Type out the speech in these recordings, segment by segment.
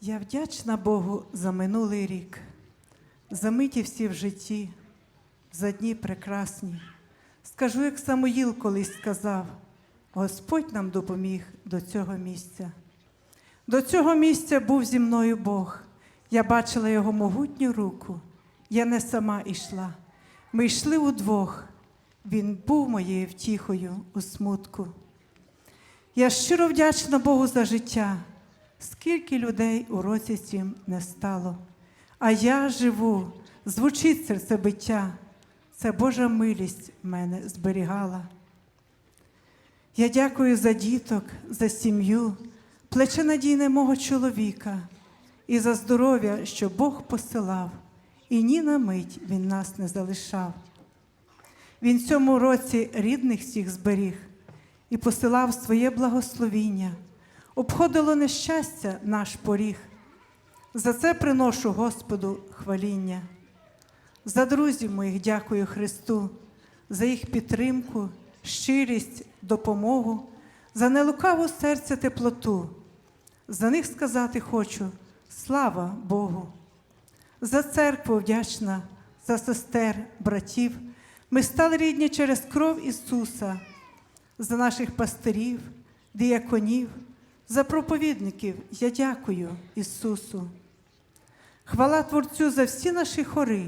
Я вдячна Богу за минулий рік, за миті всі в житті, за дні прекрасні. Скажу, як Самуїл колись сказав: Господь нам допоміг до цього місця. До цього місця був зі мною Бог. Я бачила його могутню руку. Я не сама йшла. Ми йшли удвох. Він був моєю втіхою у смутку. Я щиро вдячна Богу за життя, скільки людей у році цім не стало. А я живу, звучить серцебиття, це Божа милість мене зберігала. Я дякую за діток, за сім'ю, плече надійне мого чоловіка і за здоров'я, що Бог посилав, і ні на мить Він нас не залишав. Він цьому році рідних всіх зберіг і посилав своє благословіння, обходило нещастя наш поріг. За це приношу Господу хваління. За друзів моїх дякую Христу, за їх підтримку, щирість, допомогу, за нелукаву серця теплоту. За них сказати хочу слава Богу. За церкву вдячна, за сестер, братів. Ми стали рідні через кров Ісуса, за наших пастирів, діяконів, за проповідників я дякую Ісусу. Хвала Творцю за всі наші хори,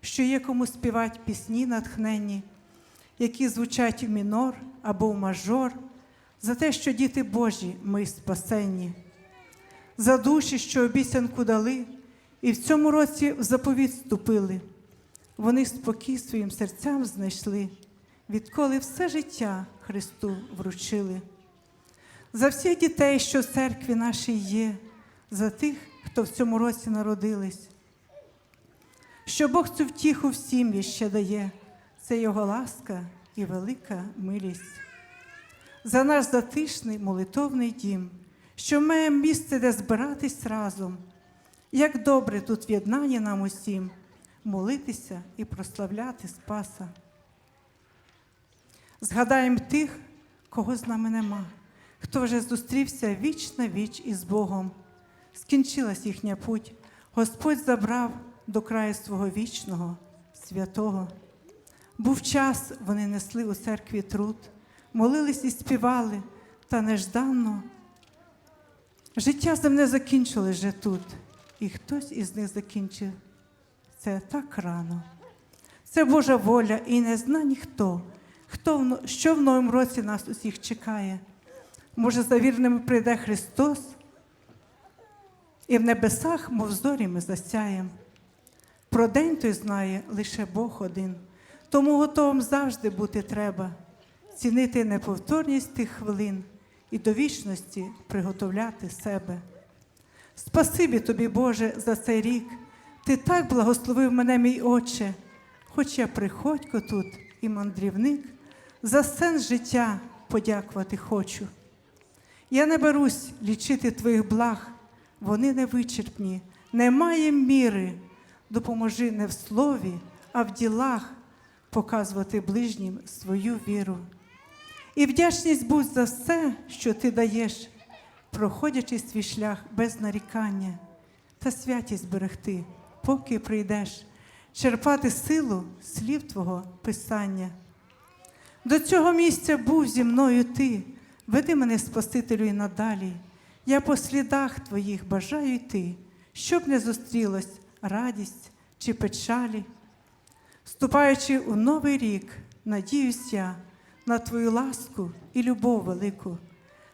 що є кому співати пісні натхненні, які звучать в мінор або в мажор, за те, що діти Божі ми спасенні, за душі, що обіцянку дали, і в цьому році в заповіт вступили. Вони спокій своїм серцям знайшли, відколи все життя Христу вручили. За всіх дітей, що в церкві нашій є, за тих, хто в цьому році народились, що Бог цю втіху в сім'ї ще дає, це Його ласка і велика милість. За наш затишний молитовний дім, що має місце, де збиратись разом. Як добре тут в'єднання нам усім молитися і прославляти Спаса. Згадаємо тих, кого з нами нема, хто вже зустрівся віч на віч із Богом. Скінчилась їхня путь, Господь забрав до краю свого вічного, святого. Був час, вони несли у церкві труд, молились і співали, та нежданно. Життя земне закінчилось вже тут, і хтось із них закінчив це так рано. Це Божа воля і не зна ніхто, хто, що в новому році нас усіх чекає. Може, за вірними прийде Христос, і в небесах, мов зорі, ми засяєм. Про день той знає лише Бог один, тому готовим завжди бути треба, цінити неповторність тих хвилин і до вічності приготовляти себе. Спасибі тобі, Боже, за цей рік. Ти так благословив мене, мій Отче, хоч я приходько тут і мандрівник, за сенс життя подякувати хочу. Я не берусь лічити твоїх благ, вони невичерпні, немає міри. Допоможи не в слові, а в ділах показувати ближнім свою віру. І вдячність будь за все, що ти даєш, проходячи свій шлях без нарікання, та святість берегти, поки прийдеш, черпати силу слів Твого Писання. До цього місця був зі мною ти, веди мене, Спасителю, і надалі. Я по слідах твоїх бажаю йти, щоб не зустрілась радість чи печалі. Вступаючи у новий рік, надіюсь я на Твою ласку і любов велику.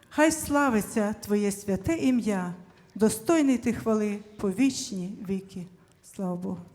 Хай славиться Твоє святе ім'я, достойний ти хвали по вічні віки. Слава Богу.